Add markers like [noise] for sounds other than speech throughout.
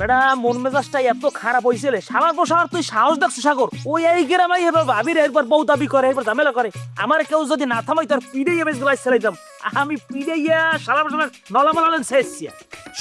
বেটা মন মেজাজটা এত খারাপ হয়েছিল তুই সাহস দেখছ, সাগর? ওই এই ভাবির একবার বউ দাবি করে, একবার ঝামেলা করে। আমার কেউ যদি না থামাই তার পিড়ে বেশ গলায় আমি পিড়াইয়া সারা বছর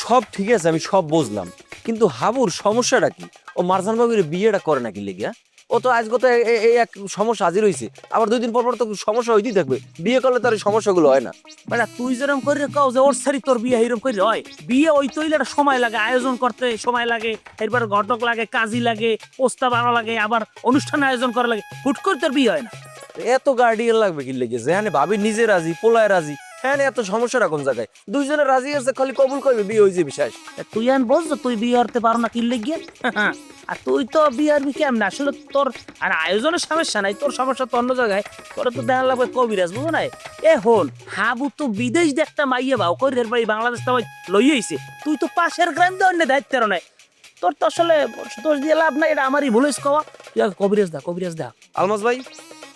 সব ঠিক আছে, আমি সব বুঝলাম। কিন্তু হাবুর সমস্যাটা কি? ও মারজান বাবুর বিয়েটা করে নাকি লেগিয়া ও তো আজকে তো এই এক সমস্যা হাজির হয়েছে আবার দুই দিন পর পর তো সমস্যা হইতেই থাকবে। বিয়ে করলে তার এই সমস্যাগুলো হয় না। বেটা তুই যেরকম করে কও যে ওর সারি তোর বিয়ে এরকম করে হয়। বিয়ে ওই তৈলে একটা সময় লাগে আয়োজন করতে সময় লাগে এরপর ঘটক লাগে কাজী লাগে প্রস্তাব আনা লাগে আবার অনুষ্ঠান আয়োজন করা লাগে। হুট করে তোর বিয়ে হয় না। এত গার্ডিয়ান লাগবে কি লেগে? যেখানে ভাবি নিজে রাজি পোলায় রাজি হ্যাঁ এত সমস্যাটা কোন জায়গায়? দুইজনে রাজি আছে খালি কবুল করবে বিয়ে হয়েছে বিশ্বাস। তুই আন বল যে তুই বিয়ে করতে পারো না কিনলে গিয়ে [laughs] আর তুই তো বিয়ে আরবি কেমন? আসলে তোর আর আয়োজনের সমস্যা নাই তোর সমস্যা তো অন্য জায়গায়। তোর তো দেখা লাগবে কবিরাজ বুঝো নাই? এ হল হাবু তো বিদেশ দিয়ে একটা মাইয়ে বাও করি বাড়ি বাংলাদেশ তো লই আইছে। তুই তো পাশের গ্রাম দিয়ে অন্য দায়িত্বের নাই। তোর তো আসলে দোষ দিয়ে লাভ নাই এটা আমারই ভুল হয়েছে কওয়া। তুই কবিরাজ দা কবিরাজ দা। আলমাস ভাই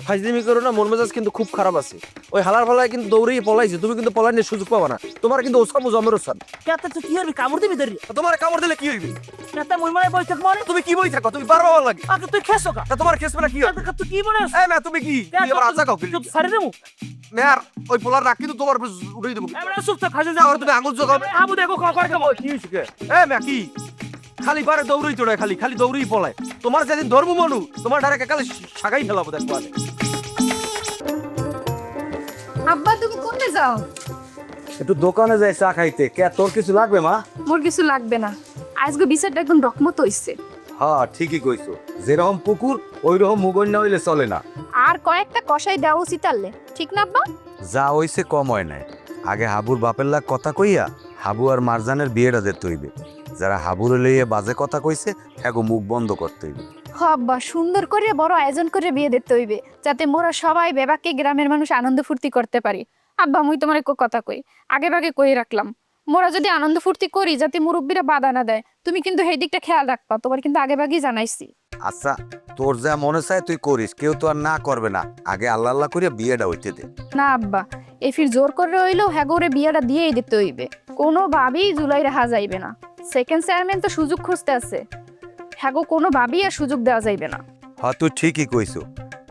ফাইজলিমি করো না মন মেজাজ কিন্তু খুব খারাপ আছে। ওই হালার ফালায় কিন্তু দৌড়েই পলাইছে তুমি কিন্তু পলাই নিয়ে সুযোগ পাবা না। তোমার কিন্তু ওসামু জমের ওসান কেতে তুই কি করবি কামড় দিবি ধরি? তোমার কামড় দিলে কি হইবে? কেতে মুই মানে বই থাক মনে? তুমি কি বই থাকো? তুমি বারো বাবা লাগে। আগে তুই খেসো কা? তা তোমার খেসবে না কি হবে তুই কি মনে এই না তুমি কি? তুমি আবার আজা কাও কি সারি দেবো। মেয়ার ওই পোলার রাখ কিন্তু তোমার উপর উড়াই দেবো। চুপ থাক খাসে যা আর তুমি আঙুল জোগাবে হাবু দেখো ক করে কেমন কি হইছে কে? এ মেয়া কি? খালি বারে দৌড়ই তোড়ে খালি খালি দৌড়ই পলায়। তোমার যেদিন ধর্ম মানু তোমার ডাইরেক্ট একালে সাগাই ফেলাবো দেখো আরে আব্বা তুমি কোনে যাও? একটু দোকানে যাই চা খাইতে। কে তোর কিছু লাগবে মা? মোর কিছু লাগবে না। আজকে বিচারটা একদম রকমত হইছে। হ্যাঁ ঠিকই কইছো। যেরকম পুকুর ওই রকম মুগন না হইলে চলে না। আর কয়েকটা কষাই দেওয়া উচিত ঠিক না আব্বা? যা হইছে কম হয় নাই। আগে হাবুর বাপের লাগ কথা কইয়া হাবু আর মারজানের বিয়েটা দিতে হইবে। যারা হাবুর লইয়ে বাজে কথা কইছে হ্যাগো মুখ বন্ধ করতে হইবে। হ আব্বা সুন্দর করে বড় আয়োজন করে বিয়ে দিতে হইবে যাতে মোরা সবাই বেবাকে গ্রামের মানুষ আনন্দ ফুর্তি করতে পারি। আব্বা মুই তোমার কথা কই আগে ভাগে কই রাখলাম। মোরা যদি আনন্দ ফুর্তি করি যাতে মুরব্বীরা বাধা না দেয় তুমি কিন্তু সেই দিকটা খেয়াল রাখবা তোমার কিন্তু আগে ভাগেই জানাইছি। আচ্ছা তোর যা মনে চায় তুই করিস কেউ তো আর না করবে না আগে আল্লাহ আল্লাহ করিয়া বিয়েটা হইতে দে। না আব্বা এ ফির জোর করে হইলেও হ্যাগোরে বিয়েটা দিয়েই দিতে হইবে। কোনোভাবেই জুলাই রাখা যাইবে না। সেকেন্ড চেয়ারম্যান তো সুযোগ খুঁজতে আছে। হ্যাগো কোনোভাবেই আর সুযোগ দেওয়া যাইবে না। হ্যাঁ তুই ঠিকই কইছো।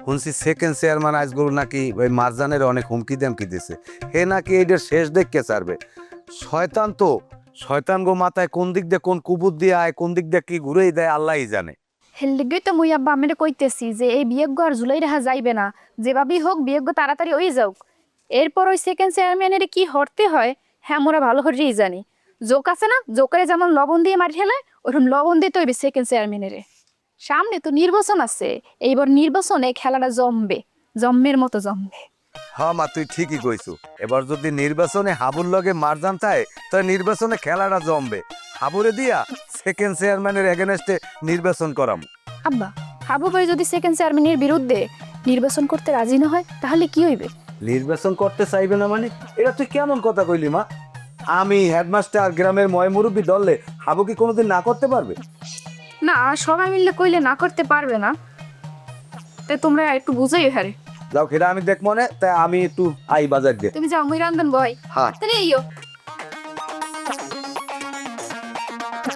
শুনছি সেকেন্ড চেয়ারম্যান আজগুলো নাকি ওই মারজানের অনেক হুমকি দামকি দিছে। হে নাকি এইটার শেষ দেখকে চারবে শয়তান তো শয়তান গো মাথায় কোন দিক দিয়ে কোন কুবুত দিয়ে আয় কোন দিক দিয়ে কি ঘুরেই দেয় আল্লাহই জানে। হেলদিগই তো মুই আব্বা আমেরে কইতেছি যে এই বিয়েজ্ঞ আর জুলাই রাখা যাইবে না। যেভাবেই হোক বিয়েজ্ঞ তাড়াতাড়ি ওই যাওক এরপর ওই সেকেন্ড চেয়ারম্যানের কি হরতে হয়? হ্যাঁ মোরা ভালো করেই জানি। জোক আছে না? জোকারে যেমন লবণ দিয়ে মারি ফেলায় ওরকম লবণ দিতে হইবে সেকেন্ড চেয়ারম্যানের সামনে তো নির্বাচন আছে। এইবার নির্বাচনে খেলাটা জমবে। জম্মের মতো জমবে। হ্যাঁ মা তুই ঠিকই কইছু। এবার যদি নির্বাচনে হাবুর লগে মারজান চায় তাহলে নির্বাচনে খেলাটা জমবে। হাবুরে দিয়া সেকেন্ড চেয়ারম্যানের এগেনস্টে নির্বাচন করাম। আব্বা হাবু ভাই যদি সেকেন্ড চেয়ারম্যানের বিরুদ্ধে নির্বাচন করতে রাজি না হয় তাহলে কি হইবে? নির্বাচন করতে চাইবে না মানে? এটা তুই কেমন কথা কইলি মা? আমি হেডমাস্টার গ্রামের ময় মুরব্বী দললে হাবু কি কোনোদিন না করতে পারবে? না সবাই মিলে কইলে না করতে পারবে না। তাই তোমরা একটু বুঝাই হারে যাও খেরা আমি দেখ মনে তাই আমি একটু আই বাজার দিয়ে। তুমি যাও মুই রান্ধন বয়। হ্যাঁ। তাহলে ইয়ো